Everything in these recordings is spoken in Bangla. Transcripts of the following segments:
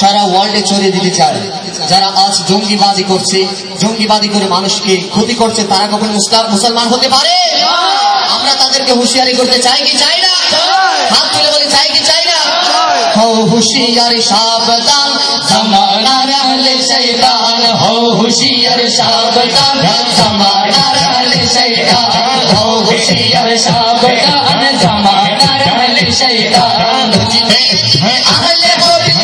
সারা ওয়ার্ল্ডে ছড়িয়ে দিতে চায়। যারা আজ জঙ্গিবাদী করছে জঙ্গিবাদী করে মানুষকে ক্ষতি করছে, তারা কখন মুসলাম মুসলমান হতে পারে? আমরা তাদেরকে হুঁশিয়ারি করতে চাই কি চাই না? হাত তুলে বলি, চাই কি চাই না? হো হুঁশিয়ারি সাবধান, জামানার আহলে শয়তান। হো হুঁশিয়ারি সাবধান, জামানার আহলে শয়তান। হো হুঁশিয়ারি সাবধান, জামানার আহলে হবে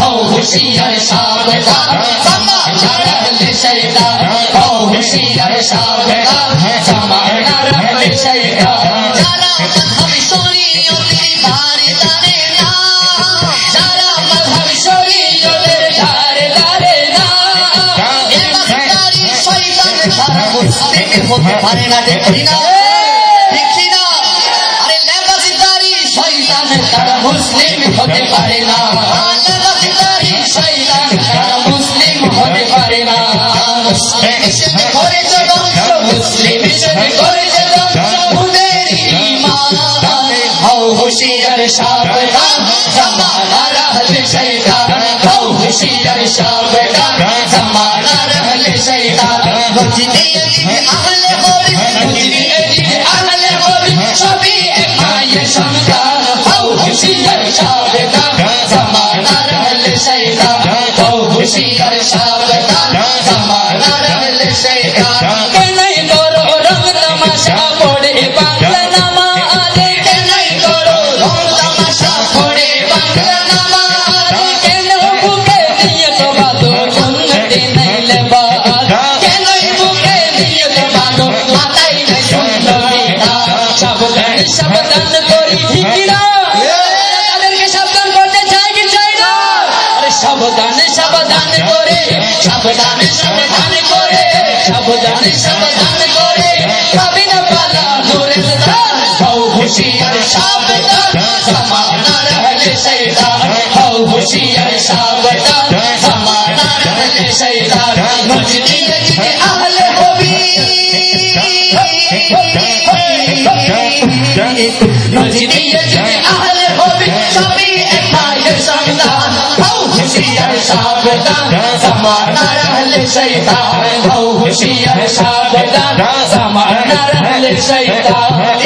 होशियार सावधान संभाल शैतान हो होशियार सावधान संभाल रब शैतान जरा मजहब सोरी ओदे धारे धारे ना जरा मजहब सोरी ओदे धारे धारे ना ये मक्कारी शैतान सारा मुस्लिम होते पारे ना देखी ना দেখি না আরে লেবাসদারি শয়তান তারা মুসলিম হতে পারে না হও হুঁশিয়ার সাবধান জামানার আহলে শয়তান হও হুঁশিয়ার সাবধান জামানার আহলে শয়তান নজিবে এলিবে আহলে হবে নজিবে সাবধান সাবধান করে, সাবধান সাবধান করে, সাবধান সাবধান করে। কবি না পালা নূরে দান হও হুশিয়ার সাবধান জামানা রহলে শয়তান, হও হুশিয়ার সাবধান জামানা রহলে শয়তান। মজদি কে আহলে হবি নজদি কে আহলে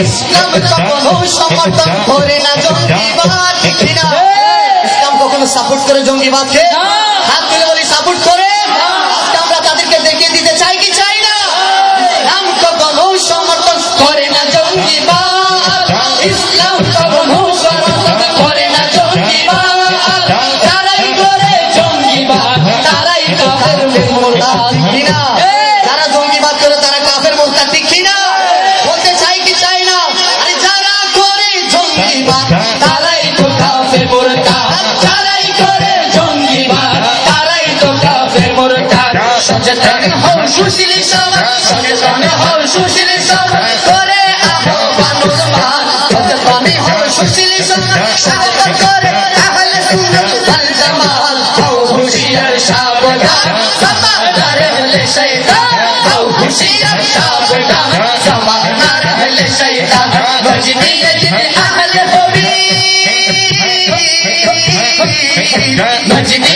ইসলাম কখনো সমর্থন করে না জঙ্গিবাদ ঠিক না ইসলাম কখনো সাপোর্ট করে জঙ্গিবাদকে হাত তুলে সচেতন হও সুশীল সমাজ সচেতন হও সুশীল সমাজ করে আহ্বান উসমান সচেতন হও সুশীল সমাজ সাধন করে আহলে সুন্নাত ওয়াল জামাত হও হুশিয়ার সাবধান। জামানার আহলে শয়তান, হও হুশিয়ার সাবধান। জামানার আহলে শয়তান ইয়াজিদ আহলে হবি মজদি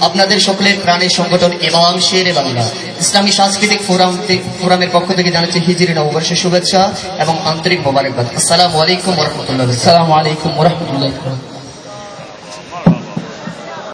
আপনাদের সকলের প্রাণের সংগঠন এবং ইসলামী সাংস্কৃতিক ফোরাম ফোরামের পক্ষ থেকে জানাচ্ছি হিজরি নববর্ষের শুভেচ্ছা এবং আন্তরিক মোবারকবাদ। আসসালামু আলাইকুম রহমতুল্লাহ আলাইকুম ওরহমতুল্লাহ